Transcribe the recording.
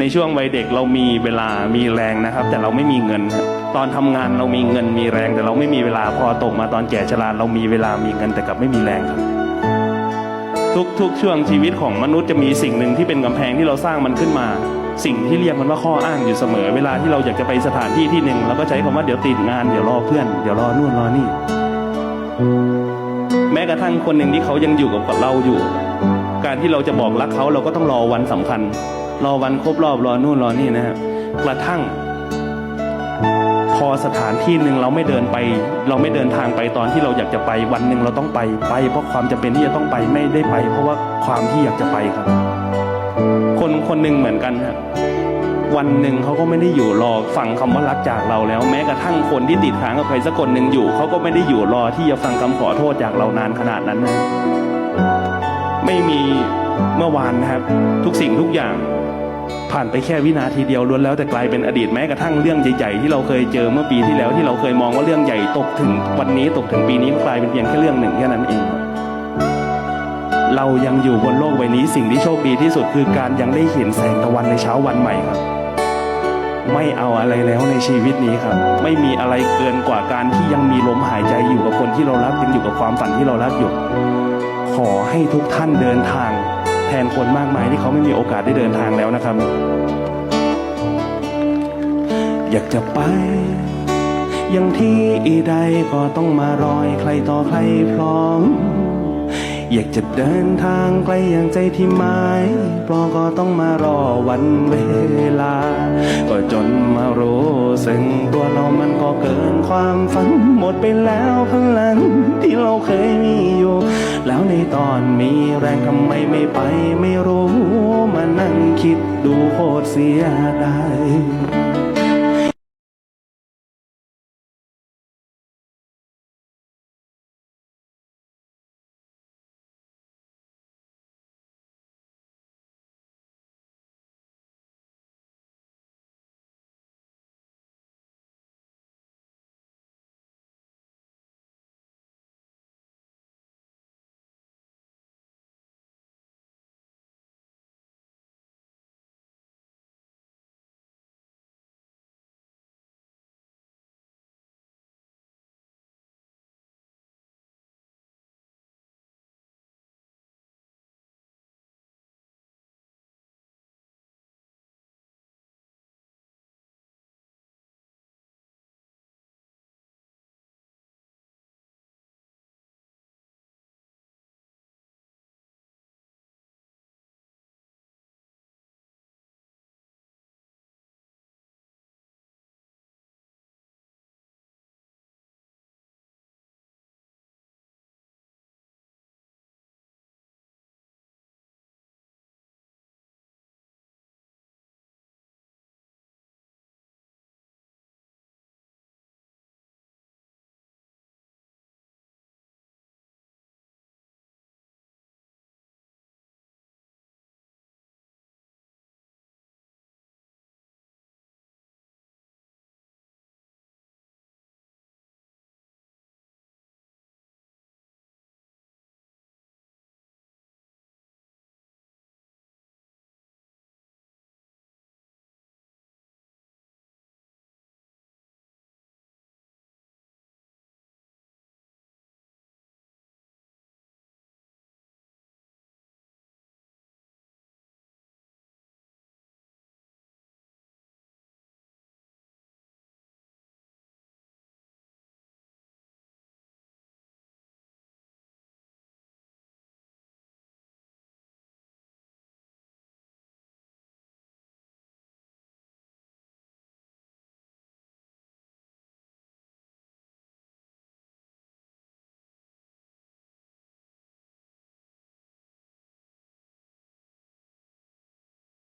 ในช่วงวัยเด็กเรามีเวลามีแรงนะครับ แต่เราไม่มีเงิน ตอนทำงานเรามีเงินมีแรง แต่เราไม่มีเวลาพอตกมาตอนแก่ชราเรามีเวลามีเงินแต่กลับไม่มีแรงครับ ทุกทุกช่วงชีวิตของมนุษย์จะมีสิ่งหนึ่งที่เป็นกำแพงที่เราสร้างมันขึ้นมา สิ่งที่เรียกมันว่าข้ออ้างอยู่เสมอ เวลาที่เราอยากจะไปสถานที่ที่หนึ่งเราก็ใช้คำว่าเดี๋ยวติดงานเดี๋ยวรอเพื่อนเดี๋ยวรอนู่นรอนี่ แม้กระทั่งคนหนึ่งที่เขายังอยู่กับเราอยู่ การที่เราจะบอกรักเขาเราก็ต้องรอวันสำคัญ รอวันครบรอบรอนู่นรอนี่นะครับกระทั่ง พอสถานที่หนึ่งเราไม่เดินไป เราไม่เดินทางไปตอนที่เราอยากจะไปวันหนึ่งเราต้องไปไปเพราะความจำเป็นที่จะต้องไปไม่ได้ไป เพราะว่าความที่อยากจะไปครับ คนคนหนึ่งเหมือนกันครับวันหนึ่งเขาก็ไม่ได้อยู่รอฟังคำว่ารักจากเราแล้ว แม้กระทั่งคนที่ติดค้างกับใครสักคนหนึ่งอยู่เขาก็ไม่ได้อยู่รอที่จะฟังคำขอโทษจากเรานานขนาดนั้นนะ ไม่มีเมื่อวานนะครับ ทุกสิ่งทุกอย่างผ่านไปแค่วินาทีเดียวล้วนแล้วแต่กลายเป็นอดีตแม้กระทั่งเรื่องใหญ่ๆที่เราเคยเจอเมื่อปีที่แล้วที่เราเคยมองว่าเรื่องใหญ่ตกถึงวันนี้ตกถึงปีนี้ก็กลายเป็นเพียงแค่เรื่องหนึ่งแค่นั้นเอง เรายังอยู่บนโลกใบนี้สิ่งที่โชคดีที่สุดคือการยังได้เห็นแสงตะวันในเช้าวันใหม่ครับ ไม่เอาอะไรแล้วในชีวิตนี้ครับ ไม่มีอะไรเกินกว่าการที่ยังมีลมหายใจอยู่กับคนที่เรารักยังอยู่กับความฝันที่เรารักอยู่ ขอให้ทุกท่านเดินทาง แทนคนมากมายที่เขาไม่มีโอกาสได้เดินทางแล้วนะครับ อยากจะไปอย่างที่ใดก็ต้องมารอยใครต่อใครพร้อม อยากจะเดินทางไกลอย่างใจที่หมายปลอก็ต้องมารอวันเวลา ก็จนมารู้ซึ่งตัวเรามันก็เกินความฝันหมดไปแล้วพลังที่เราเคยมี ตอนมีแรงทำไมไม่ไปไม่รู้ มานั่งคิดดูโคตรเสียดาย